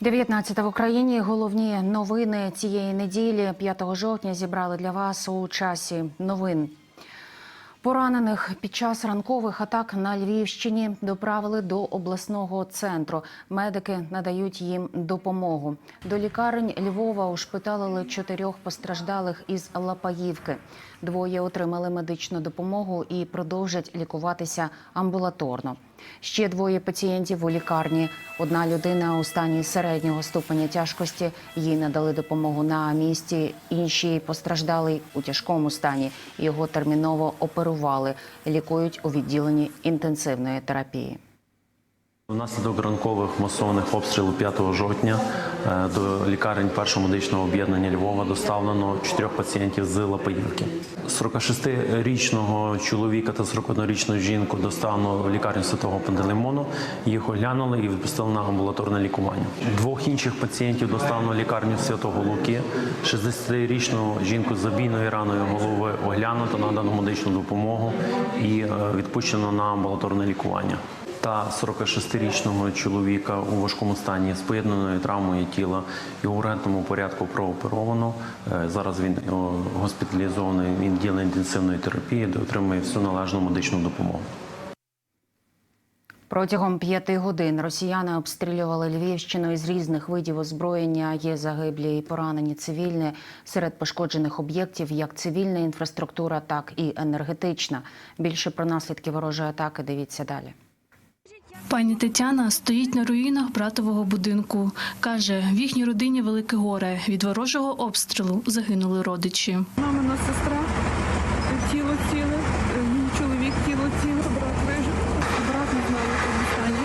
19 в Україні. Головні новини цієї неділі, 5 жовтня, зібрали для вас у часі новин. Поранених під час ранкових атак на Львівщині доправили до обласного центру. Медики надають їм допомогу. До лікарень Львова ушпиталили чотирьох постраждалих із Лапаївки. Двоє отримали медичну допомогу і продовжать лікуватися амбулаторно. Ще двоє пацієнтів у лікарні. Одна людина у стані середнього ступеня тяжкості. Їй надали допомогу на місці. Інший постраждалий у тяжкому стані. Його терміново оперували. Лікують у відділенні інтенсивної терапії. Внаслідок ранкових масованих обстрілів 5 жовтня е, до лікарень першого медичного об'єднання Львова доставлено чотирьох пацієнтів з Лапаївки. 46-річного чоловіка та 41-річну жінку доставлено в лікарню Святого Пантелеймону. Їх оглянули і відпустили на амбулаторне лікування. Двох інших пацієнтів доставлено в лікарню Святого Луки. 60-річну жінку з забійною раною голови оглянуто, надано медичну допомогу і е, відпущено на амбулаторне лікування та 46-річного чоловіка у важкому стані з поєднаною травмою тіла і у ургентному порядку прооперовано. Е, Зараз він госпіталізований в відділенні інтенсивної терапії, де отримує всю належну медичну допомогу. Протягом п'яти годин росіяни обстрілювали Львівщину із різних видів озброєння. Є загиблі і поранені цивільні серед пошкоджених об'єктів, як цивільна інфраструктура, так і енергетична. Більше про наслідки ворожої атаки дивіться далі. Пані Тетяна стоїть на руїнах братового будинку. Каже, в їхній родині велике горе. Від ворожого обстрілу загинули родичі. Мамина сестра, тіло ціле, е, мій чоловік тіло ціле, брат вижив, брат не знаю, в якому стані.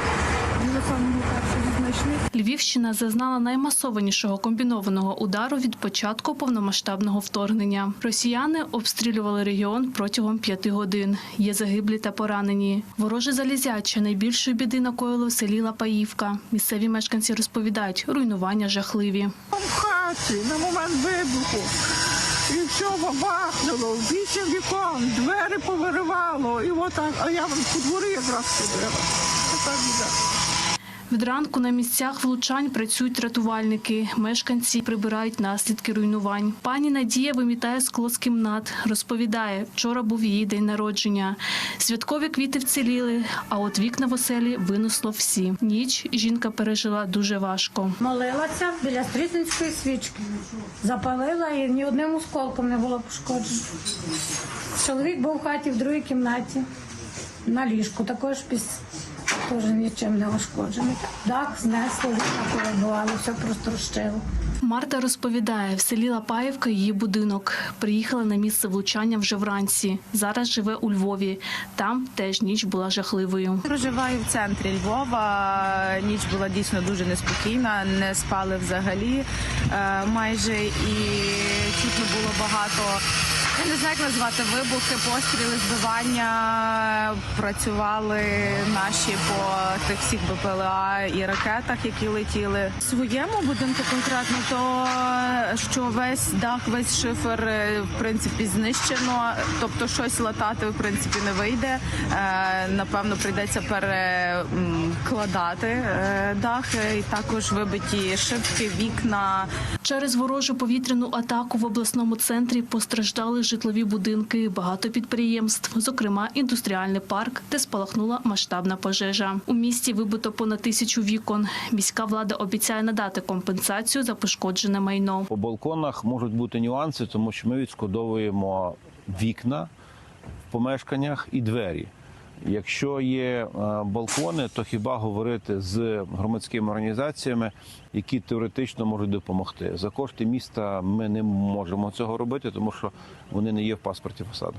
Його самого першого знайшли. Львівщина зазнала наймасованішого комбінованого удару від початку повномасштабного вторгнення. Росіяни обстрілювали регіон протягом п'яти годин. Є загиблі та поранені. Вороже залізяче найбільшої біди накоїло в селі Лапаївка. Місцеві мешканці розповідають, руйнування жахливі. В хаті на момент вибуху. І все бахнуло, вісім вікон, двері повиривало, і отак, а я по дворі якраз ходила. Така біда. Від ранку на місцях влучань працюють рятувальники. Мешканці прибирають наслідки руйнувань. Пані Надія вимітає скло з кімнат. Розповідає, вчора був її день народження. Святкові квіти вціліли, а от вікна в оселі винесло всі. Ніч жінка пережила дуже важко. Молилася біля стрітницької свічки. Запалила і ні одним осколком не було пошкоджено. Чоловік був в хаті в другій кімнаті, на ліжку, також піс... теж нічим не ушкоджений. Дах знесло, вікна повибивало, все прострощило. Марта розповідає, в селі Лапаївка її будинок. Приїхала на місце влучання вже вранці. Зараз живе у Львові. Там теж ніч була жахливою. Проживаю в центрі Львова. Ніч була дійсно дуже неспокійна, не спали взагалі е, майже і чутно було багато. Я не знаю, як назвати вибухи, постріли, збивання. Працювали наші по тих всіх БПЛА і ракетах, які летіли. В своєму будинку конкретно то що весь дах, весь шифер е, в принципі знищено. Тобто щось латати в принципі не вийде. Е, Напевно, прийдеться перекладати е, дах і також вибиті шибки, вікна. Через ворожу повітряну атаку в обласному центрі постраждали житлові будинки, багато підприємств, зокрема індустріальний парк, де спалахнула масштабна пожежа. У місті вибито понад тисячу вікон. Міська влада обіцяє надати компенсацію за пошкоджене майно. По балконах можуть бути нюанси, тому що ми відшкодовуємо вікна в помешканнях і двері. Якщо є е, балкони, то хіба говорити з громадськими організаціями, які теоретично можуть допомогти. За кошти міста ми не можемо цього робити, тому що вони не є в паспорті фасаду.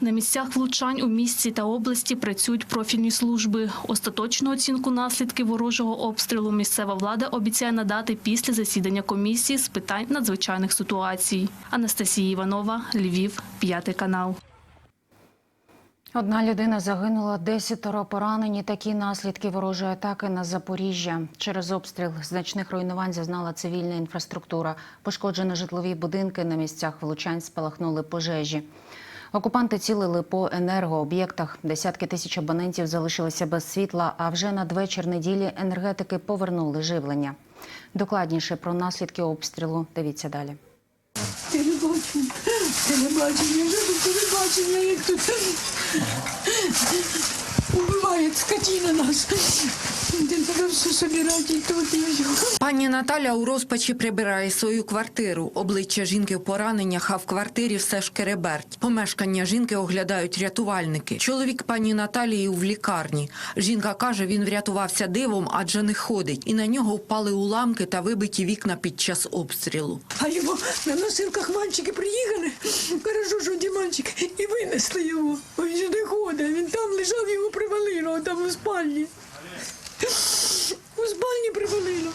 На місцях влучань у місті та області працюють профільні служби. Остаточну оцінку наслідків ворожого обстрілу місцева влада обіцяє надати після засідання комісії з питань надзвичайних ситуацій. Анастасія Іванова, Львів, п'ятий канал. Одна людина загинула, десятеро поранені. Такі наслідки ворожої атаки на Запоріжжя. Через обстріл значних руйнувань зазнала цивільна інфраструктура. Пошкоджені житлові будинки на місцях влучань спалахнули пожежі. Окупанти цілили по енергооб'єктах. Десятки тисяч абонентів залишилися без світла. А вже надвечір неділі енергетики повернули живлення. Докладніше про наслідки обстрілу дивіться далі. Телебачення, телебачення, телебачення, як тут убиває скотина нас. Пані Наталя у розпачі прибирає свою квартиру. Обличчя жінки в пораненнях, а в квартирі все шкереберть. Помешкання жінки оглядають рятувальники. Чоловік пані Наталії в лікарні. Жінка каже, він врятувався дивом, адже не ходить. І на нього впали уламки та вибиті вікна під час обстрілу. А його на носилках мальчики приїхали. Хорошо, що ті мальчики і винесли його. Він же не ходить. Він там лежав, його привалило, там у спальні. У спальні привалило.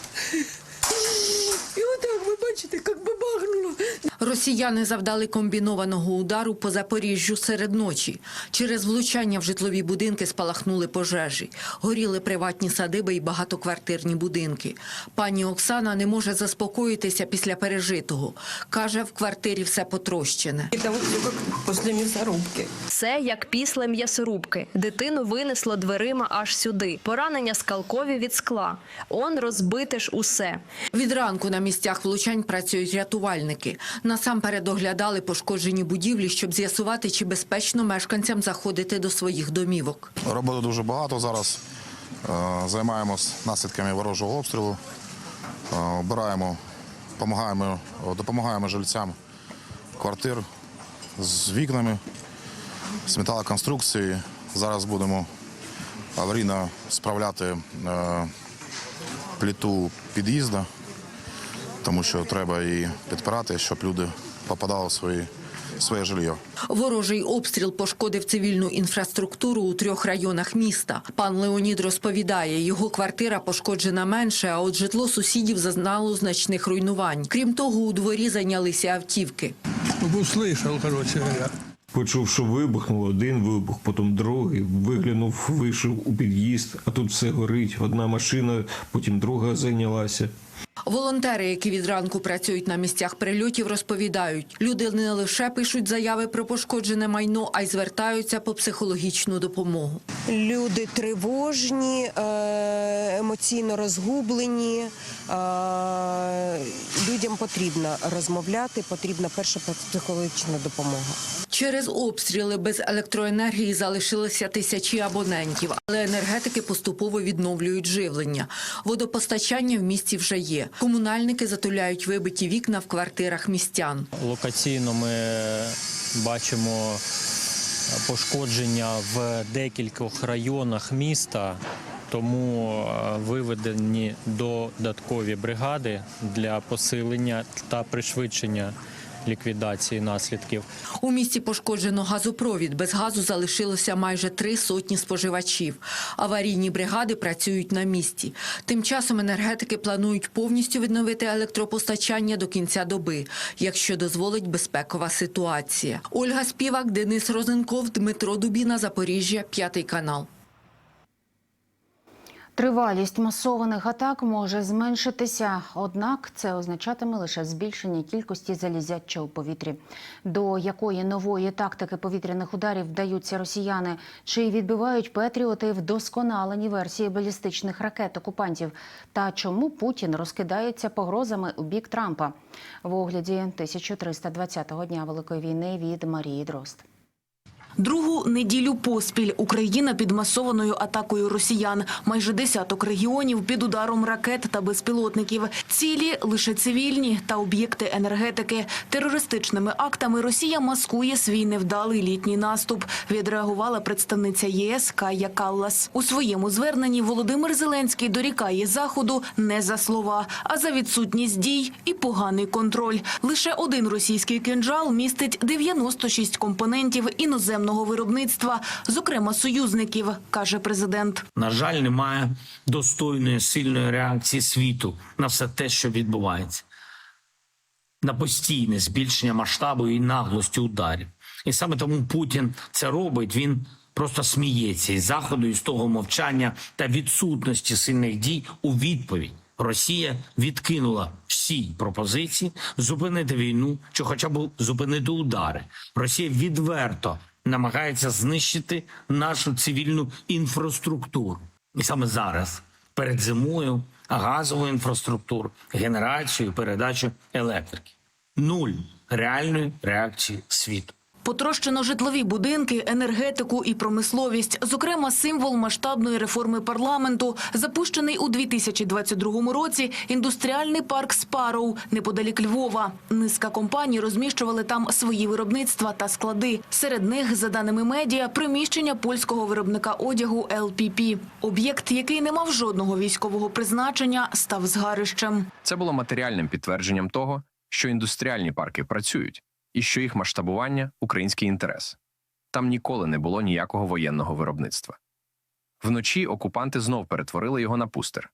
І отак ви бачите, як бабахнуло. Росіяни завдали комбінованого удару по Запоріжжю серед ночі. Через влучання в житлові будинки спалахнули пожежі. Горіли приватні садиби і багатоквартирні будинки. Пані Оксана не може заспокоїтися після пережитого. Каже, в квартирі все потрощене. Это вот все мясорубки. Все як після м'ясорубки. Дитину винесло дверима аж сюди. Поранення скалкові від скла. Он розбите ж усе. Від ранку на місцях влучань працюють рятувальники. Насамперед оглядали пошкоджені будівлі, щоб з'ясувати, чи безпечно мешканцям заходити до своїх домівок. Роботи дуже багато зараз. Е, Займаємось наслідками ворожого обстрілу. Е, Обираємо, допомагаємо, допомагаємо жильцям квартир з вікнами, з металоконструкції. Зараз будемо аварійно справляти е, плиту під'їзду, тому що треба її підпирати, щоб люди попадали в свої, своє жилье. Ворожий обстріл пошкодив цивільну інфраструктуру у трьох районах міста. Пан Леонід розповідає, його квартира пошкоджена менше, а от житло сусідів зазнало значних руйнувань. Крім того, у дворі зайнялися автівки. Услышал, короче говоря. Почув, що вибухнув один вибух, потім другий. Виглянув, вийшов у під'їзд, а тут все горить. Одна машина, потім друга зайнялася. Волонтери, які від ранку працюють на місцях прильотів, розповідають, люди не лише пишуть заяви про пошкоджене майно, а й звертаються по психологічну допомогу. Люди тривожні, е, емоційно розгублені. Е, Людям потрібно розмовляти, потрібна перша психологічна допомога. Через обстріли без електроенергії залишилися тисячі абонентів, але енергетики поступово відновлюють живлення. Водопостачання в місті вже є. Комунальники затуляють вибиті вікна в квартирах містян. Локаційно ми бачимо пошкодження в декількох районах міста, тому е, виведені додаткові бригади для посилення та пришвидшення ліквідації наслідків. У місті пошкоджено газопровід. Без газу залишилося майже три сотні споживачів. Аварійні бригади працюють на місці. Тим часом енергетики планують повністю відновити електропостачання до кінця доби, якщо дозволить безпекова ситуація. Ольга Співак, Денис Розенков, Дмитро Дубіна, Запоріжжя, п'ятий канал. Тривалість масованих атак може зменшитися, однак це означатиме лише збільшення кількості залізяча у повітрі. До якої нової тактики повітряних ударів вдаються росіяни? Чи відбивають патріоти вдосконалені версії балістичних ракет окупантів? Та чому Путін розкидається погрозами у бік Трампа? В огляді 1320-го дня Великої війни від Марії Дрозд. Другу неділю поспіль Україна під масованою атакою росіян. Майже десяток регіонів під ударом ракет та безпілотників. Цілі лише цивільні та об'єкти енергетики. Терористичними актами Росія маскує свій невдалий літній наступ. Відреагувала представниця ЄС Кая Каллас. У своєму зверненні Володимир Зеленський дорікає заходу не за слова, а за відсутність дій і поганий контроль. Лише один російський кинджал містить 96 компонентів іноземного виробництва, зокрема союзників, каже президент. На жаль, немає достойної сильної реакції світу на все те, що відбувається, на постійне збільшення масштабу і наглості ударів. І саме тому Путін це робить. Він просто сміється із заходу, із того мовчання та відсутності сильних дій у відповідь. Росія відкинула всі пропозиції зупинити війну чи, хоча б зупинити удари. Росія відверто намагається знищити нашу цивільну інфраструктуру. І саме зараз, перед зимою, газову інфраструктуру, генерацію, передачу електрики. Нуль реальної реакції світу. Потрощено житлові будинки, енергетику і промисловість. Зокрема, символ масштабної реформи парламенту, запущений у 2022 році індустріальний парк Спароу неподалік Львова. Низка компаній розміщували там свої виробництва та склади. Серед них, за даними медіа, приміщення польського виробника одягу LPP. Об'єкт, який не мав жодного військового призначення, став згарищем. Це було матеріальним підтвердженням того, що індустріальні парки працюють і що їх масштабування український інтерес. Там ніколи не було ніякого воєнного виробництва. Вночі окупанти знов перетворили його на пустир.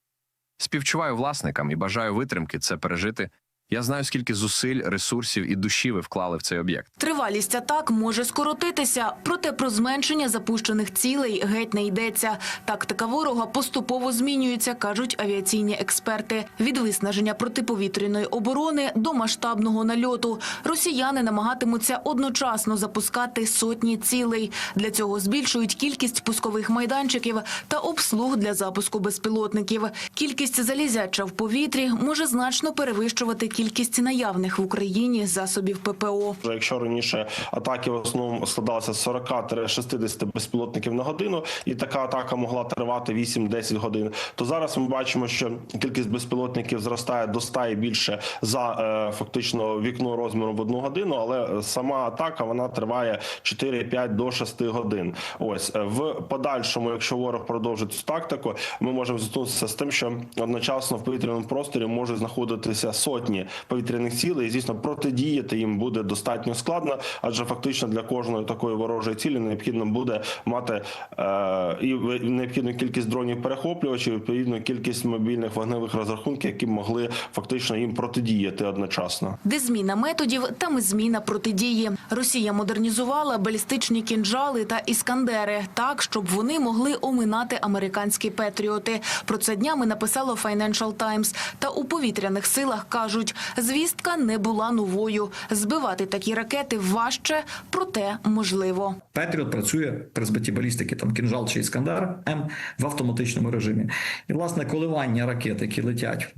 Співчуваю власникам і бажаю витримки це пережити. Я знаю, скільки зусиль, ресурсів і душі ви вклали в цей об'єкт. Тривалість атак може скоротитися, проте про зменшення запущених цілей геть не йдеться. Тактика ворога поступово змінюється, кажуть авіаційні експерти. Від виснаження протиповітряної оборони до масштабного нальоту. Росіяни намагатимуться одночасно запускати сотні цілей. Для цього збільшують кількість пускових майданчиків та обслуг для запуску безпілотників. Кількість залізяча в повітрі може значно перевищувати кількість наявних в Україні засобів ППО. Якщо раніше атаки в основному складалися з 40-60 безпілотників на годину, і така атака могла тривати 8-10 годин, то зараз ми бачимо, що кількість безпілотників зростає до 100 і більше за е, фактично вікно розміром в одну годину, але сама атака вона триває 4-5 до 6 годин. Ось е, в подальшому, якщо ворог продовжить цю тактику, ми можемо зіткнутися з тим, що одночасно в повітряному просторі можуть знаходитися сотні повітряних цілей. І, звісно, протидіяти їм буде достатньо складно, адже фактично для кожної такої ворожої цілі необхідно буде мати е, і необхідну кількість дронів перехоплювачів, відповідну кількість мобільних вогневих розрахунків, які могли фактично їм протидіяти одночасно. Де зміна методів, там і зміна протидії. Росія модернізувала балістичні кінжали та іскандери так, щоб вони могли оминати американські петріоти. Про це днями написало Financial Times. Та у повітряних силах кажуть, звістка не була новою. Збивати такі ракети важче, проте можливо. Петріот працює при збитті балістики, там кінжал чи іскандер М в автоматичному режимі. І власне коливання ракет, які летять.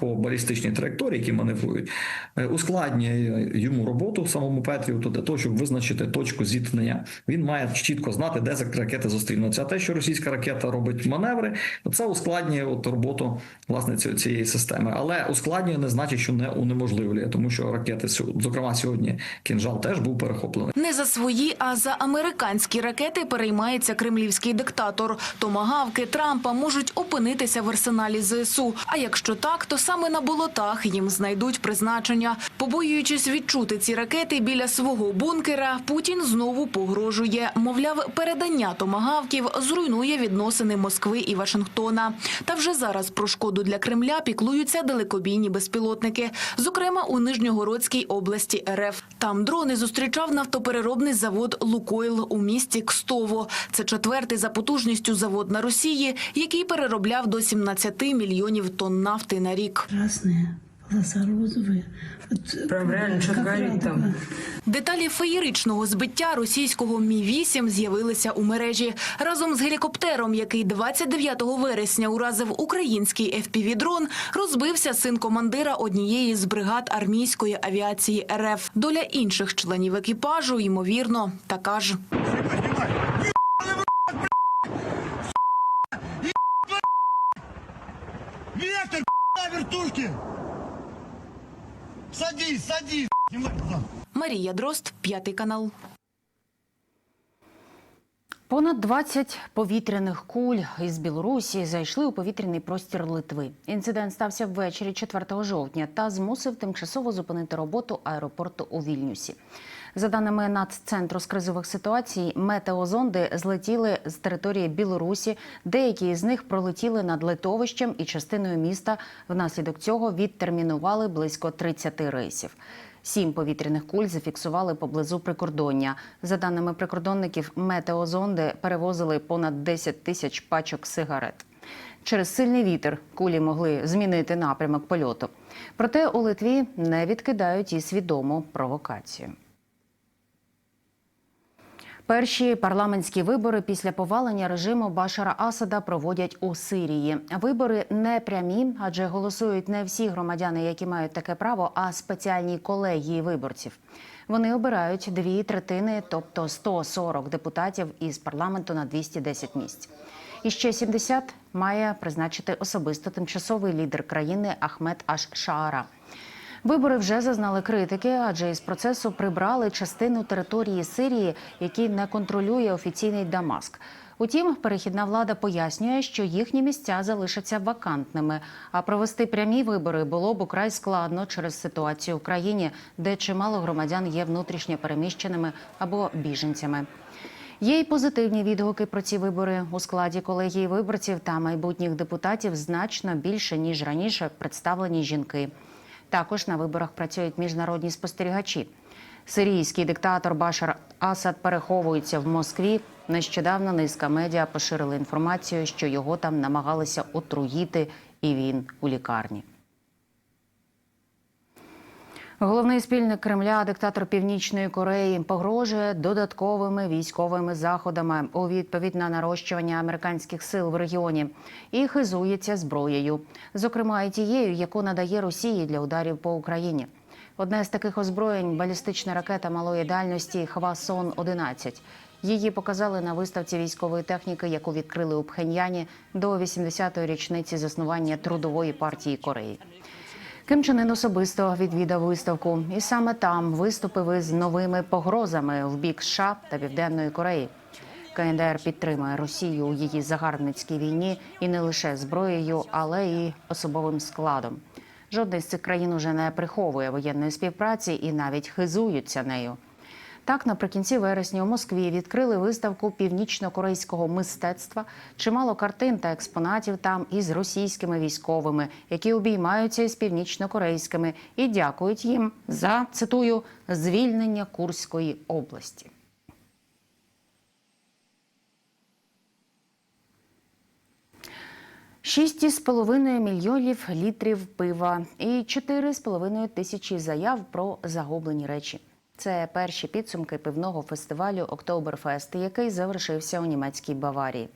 По балістичній траєкторії, які маневрують, е, ускладнює йому роботу самому Петріоту для того, щоб визначити точку зіткнення. Він має чітко знати, де ракети зустрінуться. А те, що російська ракета робить маневри, то це ускладнює от роботу власне цієї системи. Але ускладнює не значить, що не унеможливлює, тому що ракети, зокрема сьогодні, кінжал теж був перехоплений. Не за свої, а за американські ракети переймається кремлівський диктатор. Томагавки Трампа можуть опинитися в арсеналі ЗСУ. А якщо так, то саме на болотах їм знайдуть призначення. Побоюючись відчути ці ракети біля свого бункера, Путін знову погрожує. Мовляв, передання томагавків зруйнує відносини Москви і Вашингтона. Та вже зараз про шкоду для Кремля піклуються далекобійні безпілотники, зокрема у Нижньогородській області РФ. Там дрони зустрічав нафтопереробний завод Лукойл у місті Кстово. Це четвертий за потужністю завод на Росії, який переробляв до 17 мільйонів тонн нафти на рік. Красная, розовая. Вот, Прям реально горит радуга. там. Деталі феєричного збиття російського Мі-8 з'явилися у мережі разом з гелікоптером, який 29 вересня уразив український FPV-дрон, розбився син командира однієї з бригад армійської авіації РФ. Доля інших членів екіпажу, ймовірно, така ж. На вертушки! Садись, садись! Марія Дрозд, п'ятий канал. Понад 20 повітряних куль із Білорусі зайшли у повітряний простір Литви. Інцидент стався ввечері 4 жовтня та змусив тимчасово зупинити роботу аеропорту у Вільнюсі. За даними Наццентру з кризових ситуацій, метеозонди злетіли з території Білорусі. Деякі з них пролетіли над литовищем і частиною міста. Внаслідок цього відтермінували близько 30 рейсів. Сім повітряних куль зафіксували поблизу прикордоння. За даними прикордонників, метеозонди перевозили понад 10 тисяч пачок сигарет. Через сильний вітер кулі могли змінити напрямок польоту. Проте у Литві не відкидають і свідому провокацію. Перші парламентські вибори після повалення режиму Башара Асада проводять у Сирії. Вибори не прямі, адже голосують не всі громадяни, які мають таке право, а спеціальні колегії виборців. Вони обирають дві третини, тобто 140 депутатів із парламенту на 210 місць. І ще 70 має призначити особисто тимчасовий лідер країни Ахмед Аш Шаара. Вибори вже зазнали критики, адже із процесу прибрали частину території Сирії, які не контролює офіційний Дамаск. Утім, перехідна влада пояснює, що їхні місця залишаться вакантними. А провести прямі вибори було б украй складно через ситуацію в країні, де чимало громадян є внутрішньо переміщеними або біженцями. Є й позитивні відгуки про ці вибори у складі колегії виборців та майбутніх депутатів значно більше ніж раніше представлені жінки. Також на виборах працюють міжнародні спостерігачі. Сирійський диктатор Башар Асад переховується в Москві. Нещодавно низка медіа поширили інформацію, що його там намагалися отруїти, і він у лікарні. Головний спільник Кремля, диктатор Північної Кореї, погрожує додатковими військовими заходами у відповідь на нарощування американських сил в регіоні і хизується зброєю, зокрема і тією, яку надає Росії для ударів по Україні. Одне з таких озброєнь балістична ракета малої дальності Хвасон 11 Її показали на виставці військової техніки, яку відкрили у Пхеньяні до 80-ї річниці заснування трудової партії Кореї. Ким Чен Ын особисто відвідав виставку, і саме там виступив із новими погрозами в бік США та Південної Кореї. КНДР підтримує Росію у її загарбницькій війні і не лише зброєю, але й особовим складом. Жодна з цих країн уже не приховує воєнної співпраці і навіть хизуються нею. Так, наприкінці вересня у Москві відкрили виставку північно-корейського мистецтва. Чимало картин та експонатів там із російськими військовими, які обіймаються із північно-корейськими і дякують їм за цитую звільнення Курської області. Шість із половиною мільйонів літрів пива і 4,5 тисячі заяв про загублені речі. Це перші підсумки пивного фестивалю Октоберфест, який завершився у німецькій Баварії.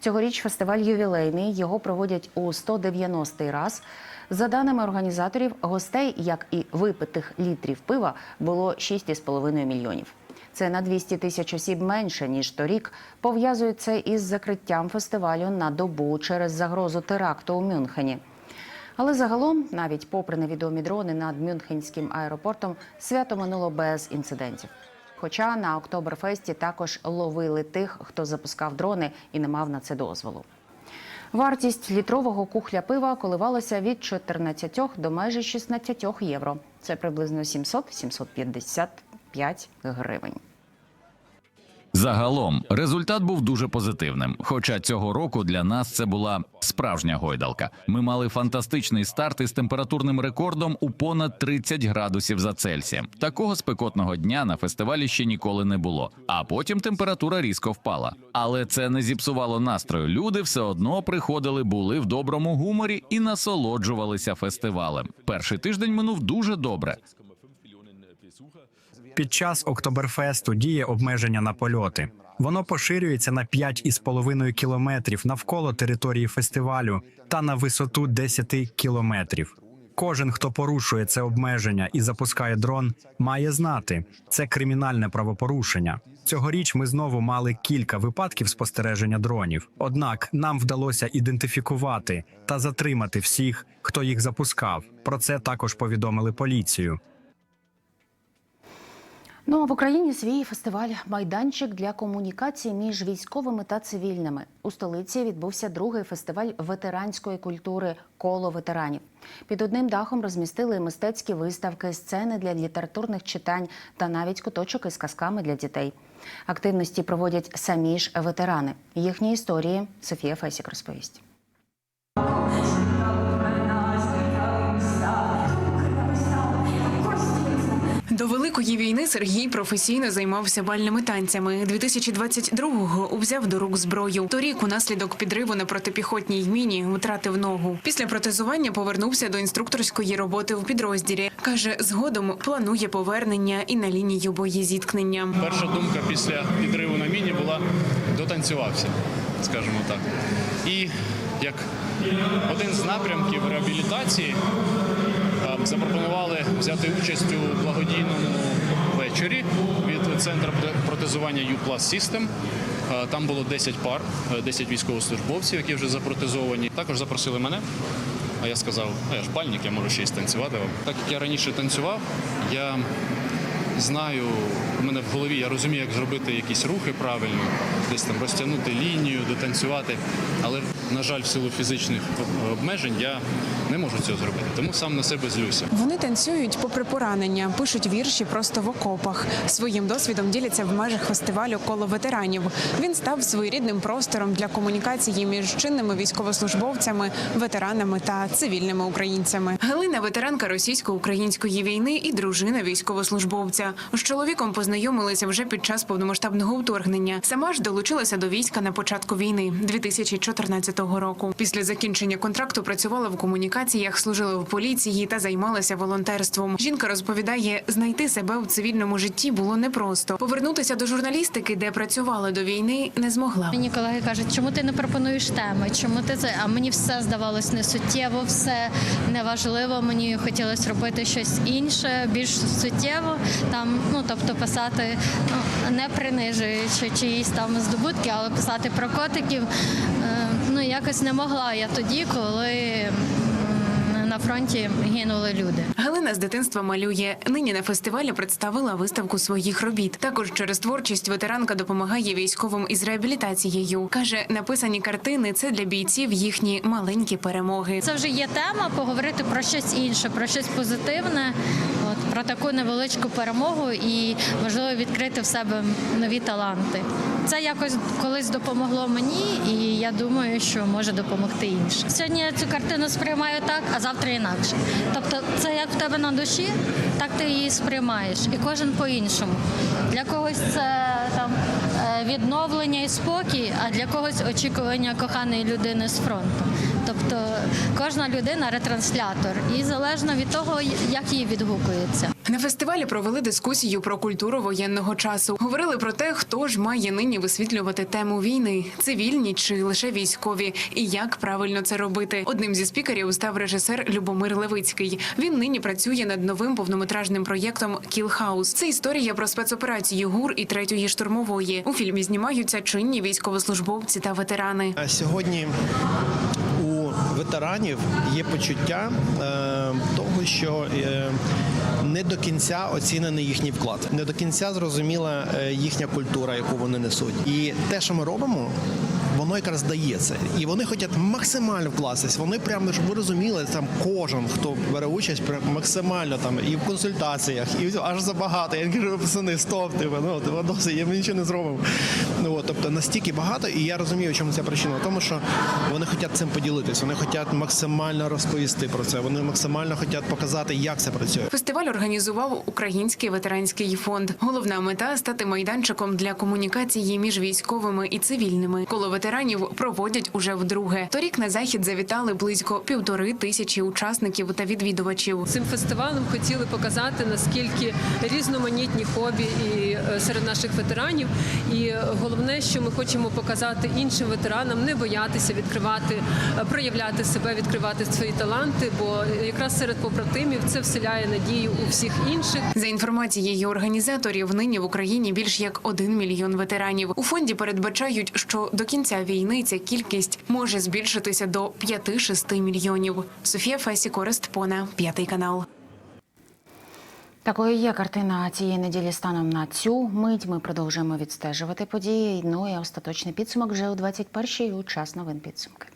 Цьогоріч фестиваль ювілейний його проводять у 190-й раз. За даними організаторів, гостей, як і випитих літрів пива, було 6,5 мільйонів. Це на 200 тисяч осіб менше ніж торік. Пов'язують це із закриттям фестивалю на добу через загрозу теракту у Мюнхені. Але загалом, навіть попри невідомі дрони над Мюнхенським аеропортом, свято минуло без інцидентів. Хоча на Октоберфесті також ловили тих, хто запускав дрони і не мав на це дозволу. Вартість літрового кухля пива коливалася від 14 до майже 16 євро. Це приблизно 700-755 гривень. Загалом результат був дуже позитивним. Хоча цього року для нас це була справжня гойдалка. Ми мали фантастичний старт із температурним рекордом у понад 30 градусів за Цельсієм. Такого спекотного дня на фестивалі ще ніколи не було. А потім температура різко впала. Але це не зіпсувало настрою. Люди все одно приходили, були в доброму гуморі і насолоджувалися фестивалем. Перший тиждень минув дуже добре. Під час Октоберфесту діє обмеження на польоти. Воно поширюється на 5,5 кілометрів навколо території фестивалю та на висоту 10 кілометрів. Кожен, хто порушує це обмеження і запускає дрон, має знати це кримінальне правопорушення. Цьогоріч ми знову мали кілька випадків спостереження дронів. Однак нам вдалося ідентифікувати та затримати всіх, хто їх запускав. Про це також повідомили поліцію. Ну а в Україні свій фестиваль майданчик для комунікації між військовими та цивільними. У столиці відбувся другий фестиваль ветеранської культури Коло ветеранів. Під одним дахом розмістили мистецькі виставки, сцени для літературних читань та навіть куточок із казками для дітей. Активності проводять самі ж ветерани. Їхні історії Софія Фесік розповість. До великої війни Сергій професійно займався бальними танцями. 2022-го узяв до рук зброю. Торік, унаслідок підриву на протипіхотній міні, втратив ногу. Після протезування повернувся до інструкторської роботи у підрозділі. каже, згодом планує повернення і на лінію боєзіткнення. Перша думка після підриву на міні була дотанцювався, скажімо так. І як один з напрямків реабілітації запропонували взяти участь у благодійному вечорі від центру протезування Plus System. Е, Там було 10 пар, е, 10 військовослужбовців, які вже запротезовані. Також запросили мене. А я сказав, а я ж бальник, я можу ще й станцювати. Так як я раніше танцював, я знаю, у мене в голові, я розумію, як зробити якісь рухи правильно, десь там розтягнути лінію, дотанцювати. Але, на жаль, в силу фізичних обмежень я не можу цього зробити. Тому сам на себе злюся. Вони танцюють попри поранення, пишуть вірші просто в окопах. Своїм досвідом діляться в межах фестивалю коло ветеранів. Він став своєрідним простором для комунікації між чинними військовослужбовцями, ветеранами та цивільними українцями. Галина ветеранка російсько-української війни і дружина військовослужбовця. З чоловіком познайомилися вже під час повномасштабного вторгнення. Сама ж долучилася до війська на початку війни 2014 року. Після закінчення контракту працювала в комунікаціях, служила в поліції та займалася волонтерством. Жінка розповідає, знайти себе в цивільному житті було непросто. Повернутися до журналістики, де працювала до війни, не змогла. Мені колеги кажуть, чому ти не пропонуєш теми? Чому ти це? А мені все здавалось несуттєво, все неважливо. Мені хотілося робити щось інше, більш суттєво. Там, ну тобто, писати, ну не принижуючи чиїсь там здобутки, але писати про котиків. е, Ну якось не могла я тоді, коли на фронті гинули люди. Галина з дитинства малює. Нині на фестивалі представила виставку своїх робіт. Також через творчість ветеранка допомагає військовим із реабілітацією. каже, написані картини це для бійців їхні маленькі перемоги. Це вже є тема поговорити про щось інше, про щось позитивне, про таку невеличку перемогу і можливо відкрити в себе нові таланти. Це якось колись допомогло мені, і я думаю, що може допомогти іншим. Сьогодні я цю картину сприймаю так, а завтра інакше. Тобто, це як в тебе на душі, так ти її сприймаєш, і кожен по-іншому. Для когось це там е, відновлення і спокій, а для когось очікування коханої людини з фронту. Тобто кожна людина ретранслятор, і залежно від того, як їй відгукується. На фестивалі провели дискусію про культуру воєнного часу. Говорили про те, хто ж має нині висвітлювати тему війни, цивільні чи лише військові, і як правильно це робити. Одним зі спікерів став режисер Любомир Левицький. Він нині працює над новим повнометражним проєктом Кіл Хаус. Це історія про спецоперацію ГУР і третьої штурмової. У фільмі знімаються чинні військовослужбовці та ветерани. А Сьогодні ветеранів є почуття е, того, що е, не до кінця оцінений їхній вклад, не до кінця зрозуміла е, їхня культура, яку вони несуть. І те, що ми робимо. Воно якраз дається, і вони хочуть максимально вкластись. Вони прямо щоб ви розуміли, там кожен, хто бере участь, максимально там і в консультаціях, і аж забагато. Я кажу, пацани, стоп, типу, ну типу, досить, я нічого не зробимо. Ну от, тобто настільки багато, і я розумію, в чому ця причина. В тому, що вони хочуть цим поділитися, вони хочуть максимально розповісти про це. Вони максимально хочуть показати, як це працює. Фестиваль організував Український ветеранський фонд. Головна мета стати майданчиком для комунікації між військовими і цивільними. Коло ветеранів проводять уже вдруге. Торік на захід завітали близько півтори тисячі учасників та відвідувачів. Цим фестивалем хотіли показати наскільки різноманітні хобі і е, серед наших ветеранів. І головне, що ми хочемо показати іншим ветеранам, не боятися відкривати, е, проявляти себе, відкривати свої таланти. Бо якраз серед побратимів це вселяє надію у всіх інших. За інформацією організаторів, нині в Україні більш як один мільйон ветеранів. У фонді передбачають, що до кінця війни ця кількість може збільшитися до 5-6 мільйонів. Софія Фесі Корест Пона, п'ятий канал. Такою є картина цієї неділі станом на цю мить. Ми продовжуємо відстежувати події. Ну і остаточний підсумок вже о 21-й у час новин підсумки.